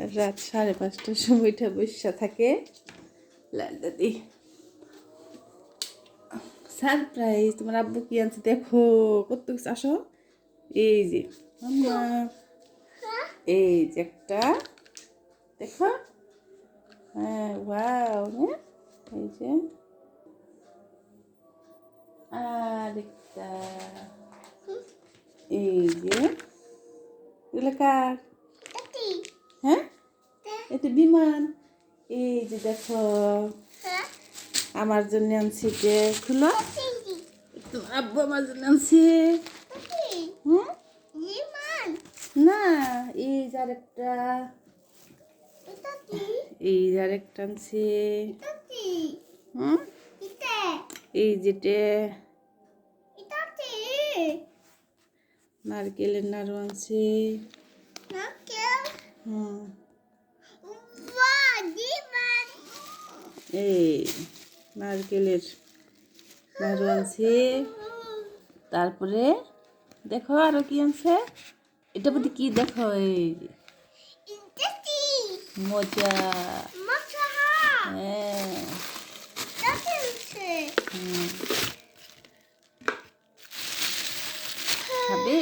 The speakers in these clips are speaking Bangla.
রাত সাড়ে পাঁচটার সময়টা বসে থাকে। লাল দাদি। সারপ্রাইজ তোমার আব্বু কি আনছে দেখো। কত কিছু আসো। এই যে এই যে একটা, দেখো। হ্যাঁ হ্যাঁ? এই যে। আর একটা এই যে। এগুলো কার? এটা বিমান এই যে দেখো আমার জন্য আনছি যে খুলো। তোমার আব্বু আমার জন্য আনছে। হুম? না এই যে আরেকটা। এই যে আরেকটা আনছে। হুম? এই যেটা নারকেলের নাড়ু আনছে। হুম। এই নারকেলের নাড়ু আনছে। তারপরে দেখো আরও কি আনছে? এটা প্রতি কি দেখো এই মজা হ্যাঁ। খাবে?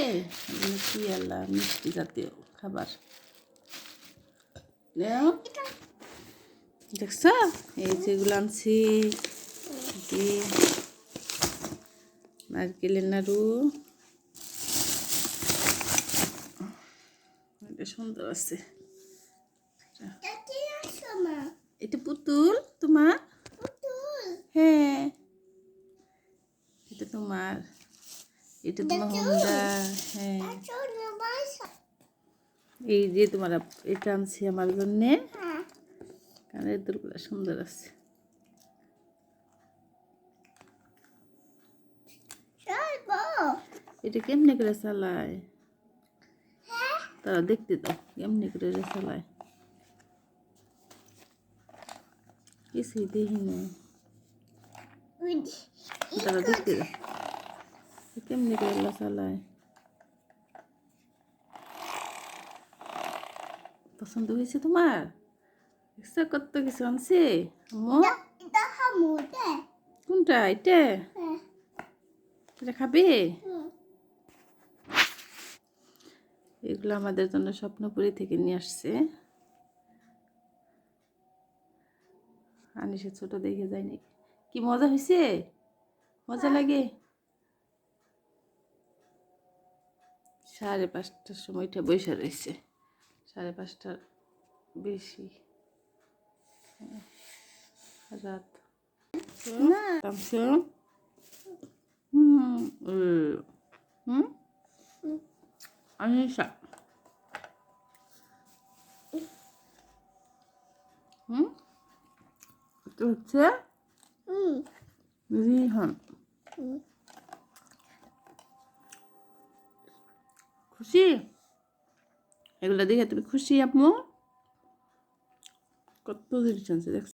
কি আল্লাহ মিষ্টি জাতীয় খাবার। দেখছ? এই যেগুলো আনছি। নারকেলের নাড়ু। এটা সুন্দর আছে। এটা পুতুল? তোমার? হ্যাঁ। এটা তোমার। এটা তোমার হোন্ডা হ্যাঁ। এই যে তোমার এটা আনছি আমার জন্যে। কানের দুলগুলো সুন্দর আছে এটা কেমনে করে চালায় তারা দেখতে দাও কেমনে করে চালায় কিছুই দেখি না তারা দেখতে দাও কেমনে করে চালায় পছন্দ হয়েছে তোমার দেখছ কত কিছু আনছে কোনটা এটা? এটা খাবে? এগুলো আমাদের জন্য স্বপ্নপুরি থেকে নিয়ে আসছে। আনিসে ছোট দেখে যায়নি। কি মজা হয়েছে? মজা লাগে? সাড়ে পাঁচটার সময়টা বৈশা রয়েছে। সাড়ে পাঁচটার বেশি। হ্যাঁ, রাত না তামসো হুম উম, হুম আনিসা হুম এটা হচ্ছে রিহান খুশি এগুলো দেখে তুমি খুশি আপু কত জিনিস আনছে দেখছ